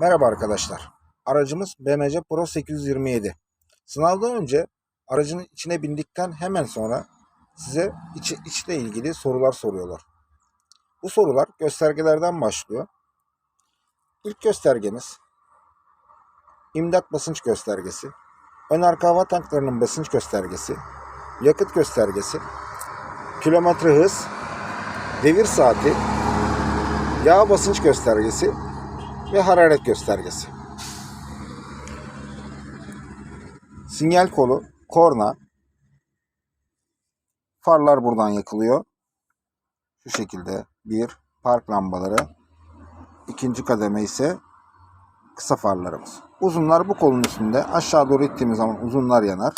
Merhaba arkadaşlar. Aracımız BMC Pro 827. Sınavdan önce aracın içine bindikten hemen sonra size içi, içle ilgili sorular soruyorlar. Bu sorular göstergelerden başlıyor. İlk göstergemiz imdat basınç göstergesi, ön arka hava tanklarının basınç göstergesi, yakıt göstergesi, kilometre hız, devir saati, yağ basınç göstergesi ve hararet göstergesi. Sinyal kolu, korna, farlar buradan yakılıyor. Şu şekilde bir park lambaları, ikinci kademe ise kısa farlarımız. Uzunlar bu kolun üstünde. Aşağı doğru ittiğimiz zaman uzunlar yanar.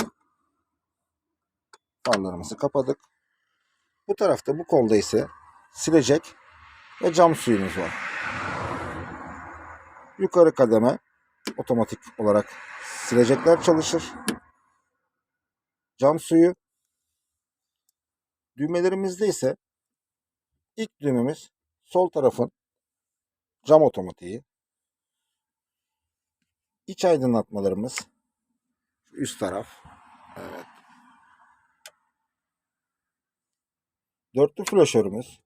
Farlarımızı kapadık. Bu tarafta bu kolda ise silecek ve cam suyumuz var. Yukarı kademe otomatik olarak silecekler çalışır. Cam suyu. Düğmelerimizde ise ilk düğmemiz sol tarafın cam otomatiği. İç aydınlatmalarımız üst taraf. Evet. Dörtlü flaşörümüz.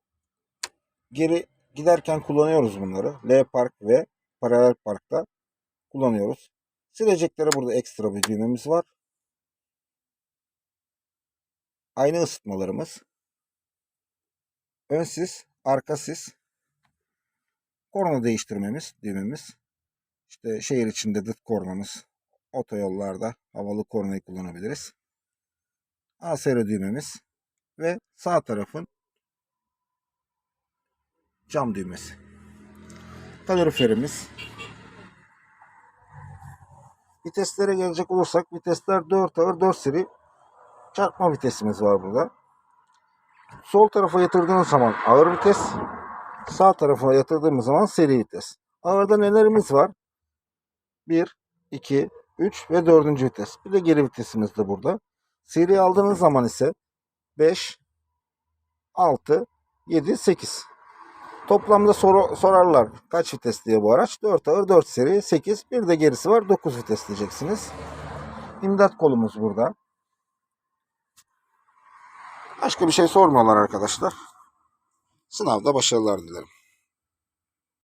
Geri giderken kullanıyoruz bunları. L park ve paralel parkta kullanıyoruz. Sileceklere burada ekstra bir düğmemiz var. Aynı ısıtmalarımız. Ön sis, arka sis. Korna değiştirmemiz, düğmemiz. İşte şehir içinde dıt kornamız. Otoyollarda havalı kornayı kullanabiliriz. ASR düğmemiz. Ve sağ tarafın cam düğmesi. Kaloriferimiz. Viteslere gelecek olursak vitesler 4 ağır 4 seri çarpma vitesimiz var burada. Sol tarafa yatırdığımız zaman ağır vites, sağ tarafa yatırdığımız zaman seri vites. Ağırda nelerimiz var? 1, 2, 3 ve 4. vites. Bir de geri vitesimiz de burada. Seri aldığınız zaman ise 5, 6, 7, 8. Toplamda soru, sorarlar kaç vites diye bu araç. 4 ağır 4 seri 8. Bir de gerisi var 9 vites diyeceksiniz. İmdat kolumuz burada. Başka bir şey sormuyorlar arkadaşlar. Sınavda başarılar dilerim.